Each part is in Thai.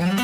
ง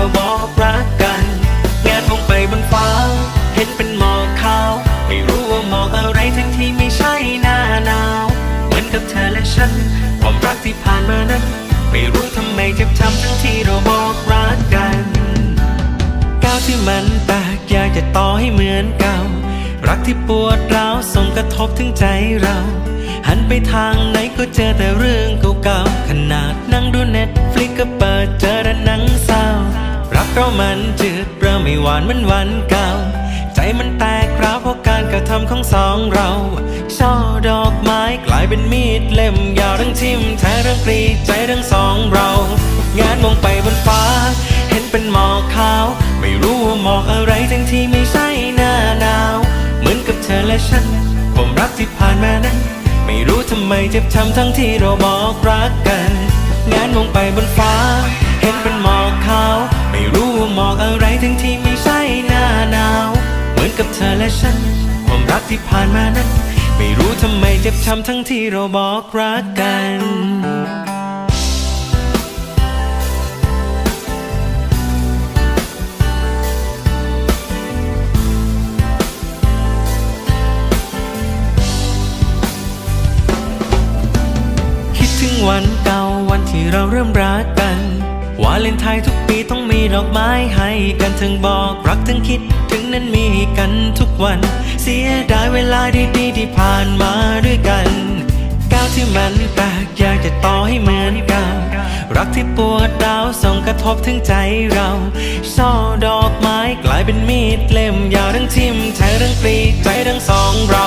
เราบอกรักกันงานมองไปบนฟ้า เห็นเป็นหมอกขาว ไม่รู้ว่าหมอกอะไรทั้งที่ไม่ใช่หน้าหนาว เหมือนกับเธอและฉัน ความรักที่ผ่านมานั้น ไม่รู้ทำไมเจ็บช้ำทั้งที่เราบอกรักกันก้าวที่มันแตกอยากจะต่อให้เหมือนเก่า รักที่ปวดร้าวส่งกระทบถึงใจเราหันไปทางไหนก็เจอแต่เรื่องเก่าๆ ขนาดนั่งดูเน็ตฟลิกก็เปิดเจอแต่หนังเศร้า รักเราะมันจืดเริ่มไม่หวานเหมือนวันเก่า ใจมันแตกร้าวเพราะการกระทำของสองเรา ช่อดอกไม้กลายเป็นมีดเล่มยาวทั้งทิ่มแทงทั้งกรีดใจทั้งสองเรา งานมองไปบนฟ้า เห็นเป็นหมอกขาว ไม่รู้ว่าหมอกอะไรทั้งที่ไม่ใช่หน้าหนาว เหมือนกับเธอและฉันความรักที่ผ่านมานั้น ไม่รู้ทำไมเจ็บช้ำทั้งที่เราบอกรักกัน งานมองไปบนฟ้า เห็นเป็นหมอกขาว ไม่รู้ว่ามอกอะไรทั้งที่ไม่ใช่หน้าหนาว เหมือนกับเธอและฉัน ความรักที่ผ่านมานั้น ไม่รู้ทำไมเจ็บช้ำทั้งที่เราบอกรักกันคิดถึงวันเก่าวันที่เราเริ่มรัก เลนไทน์ทุกปีต้องมีดอกไม้ให้กันถึงบอกรักถึงคิดถึงนั้นมีกันทุกวัน เสียดายเวลาดีๆที่ผ่านมาด้วยกันก้าวที่มันแตกอยากจะต่อให้เหมือนเก่ารักที่ปวดร้าวส่งกระทบถึงใจเราช่อดอกไม้กลายเป็นมีดเล่มยาวทั้งทิ่มแทงทั้งกรีใจทั้งสองเรา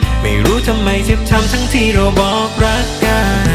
ทำไมเจ็บช้ำทั้งที่เราบอกรักกัน